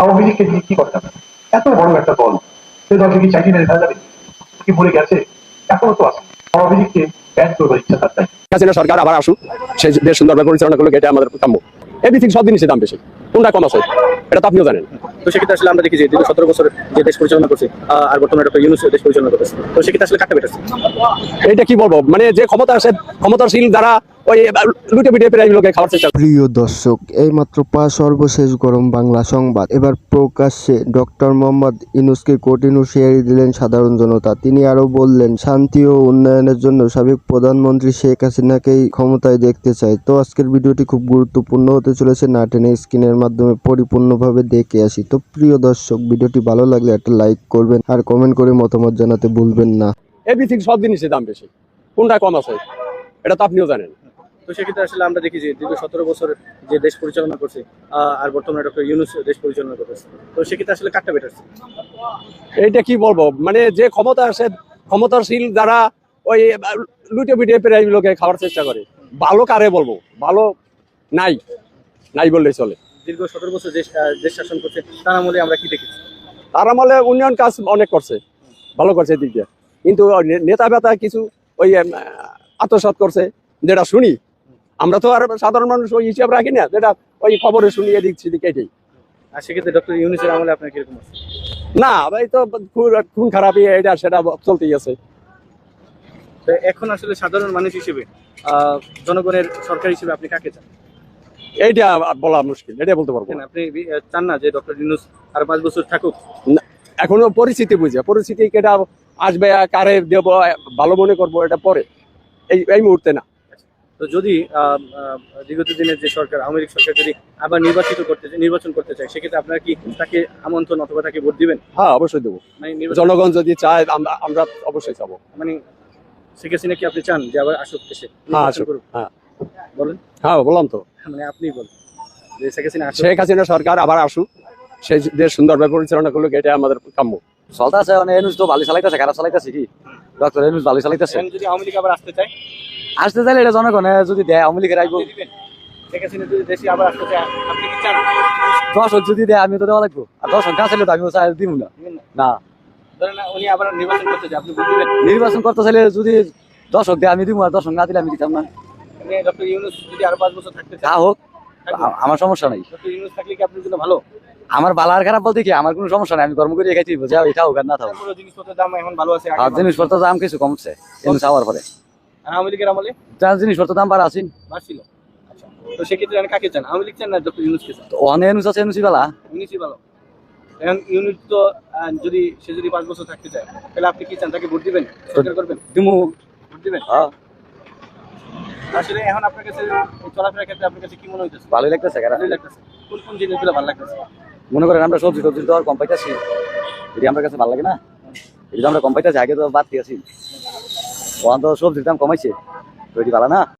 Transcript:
আওয়ামী লীগকে দিয়ে কি করতে হবে এত বড় একটা দল। সে দলকে কি চাকরি মেরে ফেলা যাবে? কি মরে গেছে? এখনও তো আছে। আওয়ামী লীগকে ব্যান করবার ইচ্ছা তার হাসিনা সরকার আবার আসুক সেই দেশ সুন্দরভাবে পরিচালনা করল এটা আমাদের কাম্য। এভরিথিং সব জিনিসের দাম বেশি। কোনটা কম আছে? এটা তো আপনিও জানেন। তো সেক্ষেত্রে আসলে আমরা দেখি যে দীর্ঘ সতেরো বছর যে দেশ পরিচালনা করছে আর বর্তমানে ডক্টর ইউনুস দেশ পরিচালনা করতেছে। তো সেক্ষেত্রে আসলে কাটটা বেটাচ্ছে এটা কি বলব? মানে যে ক্ষমতা আছে ক্ষমতাশীল যারা ওই লুটে পিটে প্রায় লোকে খাওয়ার চেষ্টা প্রিয় দর্শক এইমাত্র পাঁচ সর্বশেষ গরম বাংলা সংবাদ। এবার প্রকাশ্যে ডক্টর মোহাম্মদ ইনুসকে কঠিন হুঁশিয়ারি দিলেন সাধারণ জনতা। তিনি আরও বললেন শান্তি ও উন্নয়নের জন্য সাবেক প্রধানমন্ত্রী শেখ হাসিনাকেই ক্ষমতায় দেখতে চায় তো আজকের ভিডিওটি খুব গুরুত্বপূর্ণ হতে চলেছে না টেনে স্ক্রিনের মাধ্যমে পরিপূর্ণভাবে দেখে আসি। তো প্রিয় দর্শক ভিডিওটি ভালো লাগলে একটা লাইক করবেন আর কমেন্ট করে মতামত জানাতে ভুলবেন না। এভরিথিং সব জিনিসের দাম বেশি। কোনটা কম আছে? এটা তো আপনিও জানেন। তো সেক্ষেত্রে আসলে আমরা দেখি যে দীর্ঘ সতেরো বছর যে দেশ পরিচালনা করছে আর বর্তমানে ডক্টর ইউনুস দেশ পরিচালনা করতেছে। তো সেক্ষেত্রে আসলে কাটটা বেটাচ্ছে এইটা কি বলব? মানে যে ক্ষমতা আছে ক্ষমতাশীল যারা ওই লুটে পিটে প্রায় লোকে খাওয়ার চেষ্টা করে। ভালো কারে বলব? ভালো নাই। নাই বললেই চলে। দীর্ঘ সতেরো বছর দেশ দেশ শাসন করছে তার আমলে আমরা কি দেখেছি? তার আমলে উন্নয়ন কাজ অনেক করছে। ভালো করছে এদিক দিয়ে। কিন্তু নেতা বেতা কিছু ওই আহ, আত্মসাৎ করছে যেটা শুনি। আমরা তো আর সাধারণ মানুষ ওই হিসাব রাখি না যেটা ওই খবরে শুনিয়ে দিচ্ছি এটাই আর সেক্ষেত্রে ডক্টর ইউনুসের আমলে আপনার কীরকম আছে? না এই তো খুন খারাপই এটা সেটা চলতেই আছে। তো এখন আসলে সাধারণ মানুষ হিসেবে জনগণের সরকার হিসেবে আপনি কাকে চান? এইটা বলা মুশকিল এটা বলতে পারব। না। আপনি চান না যে ডক্টর ইউনুস আর পাঁচ বছর থাকুক? এখনও পরিস্থিতি বুঝে পরিস্থিতি কেটা আসবে কারে দেব ভালো মনে করব এটা পরে। এই এই মুহূর্তে না। তো যদি বিগত দিনের যে সরকার আওয়ামী লীগ সরকার যদি আবার নির্বাচিত করতে নির্বাচন করতে চায় সেক্ষেত্রে আপনারা কি তাকে আমন্ত্রণ অথবা তাকে ভোট দিবেন? হ্যাঁ অবশ্যই দেবো। মানে জনগণ যদি চায় আমরা অবশ্যই চাবো। মানে শেখ হাসিনা কি আপনি চান যে আবার আসুক এসে হ্যাঁ হ্যাঁ। বলেন। হ্যাঁ বললাম তো। মানে আপনি বলেন যে শেখ হাসিনা আসুক। শেখ হাসিনা সরকার আবার আসুক সেই দেশ সুন্দরভাবে পরিচালনা করল এটা আমাদের কাম্য। চলতেছে মানে এনুস তো ভালো চালাইতেছে খারাপ চালাইতেছে কি? ডক্টর এনুস ভালো চালাইতেছে। যদি আওয়ামী লীগ আবার আসতে চায়? আসতে চাইলে এটা জনগণে যদি দেয় আওয়ামী লীগের চান? দর্শক যদি দেয় আমি তো দেওয়া লাগবো। আর দর্শক না চাইলে তো আমি দিব না। না? নির্বাচন করতে চাইলে যদি দর্শক দেয় আমি দিব আর দর্শক না দিলে আমি দিতাম না। যা হোক আমার সমস্যা নাই। ভালো? আমার ভালো আর খারাপ বলতে কি আমার কোনো সমস্যা নাই আমি কর্ম করে দিব যা এটা হোক আর না থাকুক। জিনিসপত্রের দাম এখন ভালো আছে ভালো দাম কিছু কমছে আওয়ার পরে। আর আওয়ামী লীগের আমলে? যার জিনিসপত্র দাম বাড়া আছেন বাড়ছিল। আচ্ছা তো সেক্ষেত্রে আমি কাকে চান? আওয়ামী লীগ চান না ডক্টর ইউনুসকে চান? তো অনে এনুস আছে এনুসই বেলা। ইউনুসই ভালো এখন ইউনুস তো যদি সে যদি পাঁচ বছর থাকতে চায় তাহলে আপনি কি চান? তাকে ভোট দিবেন? সরকার করবেন? দিমু। ভোট দিবেন? হ্যাঁ। আসলে এখন আপনার কাছে চলাফেরার ক্ষেত্রে আপনার কাছে কি মনে হইতেছে? ভালোই লাগতেছে ভালোই লাগতেছে। কোন কোন জিনিসগুলো ভালো লাগতেছে? মনে করেন আমরা সবজি টবজি তো আর কম পাইতেছি। যদি আমার কাছে ভালো লাগে না যদি আমরা কম পাইতেছি আগে তো বাড়তি আছি ওখান তো সবজির দাম কমাইছে। তৈরি ভালো না?